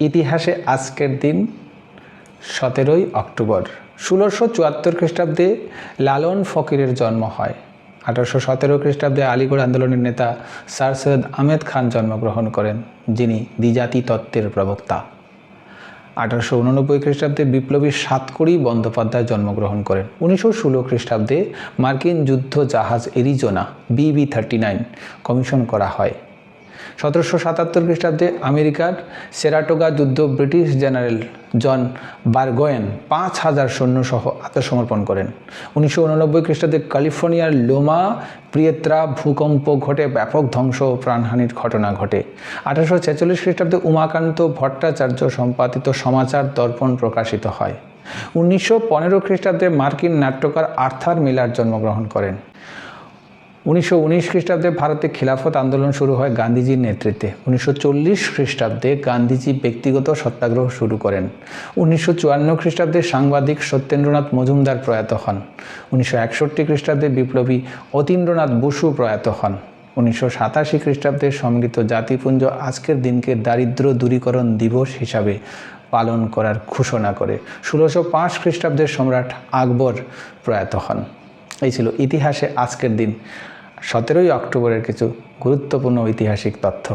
ইতিহাসে আজকের দিন সতেরোই অক্টোবর, ষোলোশো চুয়াত্তর খ্রিস্টাব্দে লালন ফকিরের জন্ম হয়। আঠারোশো সতেরো খ্রিস্টাব্দে আলিগড় আন্দোলনের নেতা স্যার সৈয়দ আহমেদ খান জন্মগ্রহণ করেন, যিনি দ্বিজাতি তত্ত্বের প্রবক্তা। আঠারোশো উননব্বই খ্রিস্টাব্দে বিপ্লবী সাতকড়ি বন্দ্যোপাধ্যায় জন্মগ্রহণ করেন। উনিশশো ষোলো খ্রিস্টাব্দে মার্কিন যুদ্ধ জাহাজ এরিজোনা, বিবি থার্টি নাইন, কমিশন করা হয়। সতেরোশো সাতাত্তর খ্রিস্টাব্দে আমেরিকার সেরাটোগা যুদ্ধ ব্রিটিশ জেনারেল জন বারগোয়েন পাঁচ হাজার সৈন্যসহ আত্মসমর্পণ করেন। উনিশশো উননব্বই খ্রিস্টাব্দে ক্যালিফোর্নিয়ার লোমা প্রিয়েত্রা ভূকম্প ঘটে, ব্যাপক ধ্বংস ও প্রাণহানির ঘটনা ঘটে। আঠারোশো ছেচল্লিশ খ্রিস্টাব্দে উমাকান্ত ভট্টাচার্য সম্পাদিত সমাচার দর্পণ প্রকাশিত হয়। উনিশশো পনেরো খ্রিস্টাব্দে মার্কিন নাট্যকার আর্থার মিলার জন্মগ্রহণ করেন। উনিশশো উনিশ খ্রিস্টাব্দে ভারতে খিলাফত আন্দোলন শুরু হয় গান্ধীজির নেতৃত্বে। উনিশশো চল্লিশ খ্রিস্টাব্দে গান্ধীজি ব্যক্তিগত সত্যাগ্রহ শুরু করেন। উনিশশো চুয়ান্ন খ্রিস্টাব্দে সাংবাদিক সত্যেন্দ্রনাথ মজুমদার প্রয়াত হন। উনিশশো একষট্টি খ্রিস্টাব্দে বিপ্লবী অতীন্দ্রনাথ বসু প্রয়াত হন। উনিশশো সাতাশি খ্রিস্টাব্দে সম্মিলিত জাতিপুঞ্জ আজকের দিনকে দারিদ্র দূরীকরণ দিবস হিসাবে পালন করার ঘোষণা করে। ষোলোশো পাঁচ খ্রিস্টাব্দের সম্রাট আকবর প্রয়াত হন। এই ছিল ইতিহাসে আজকের দিন। সতেরোই অক্টোবরের কিছু গুরুত্বপূর্ণ ঐতিহাসিক তথ্য।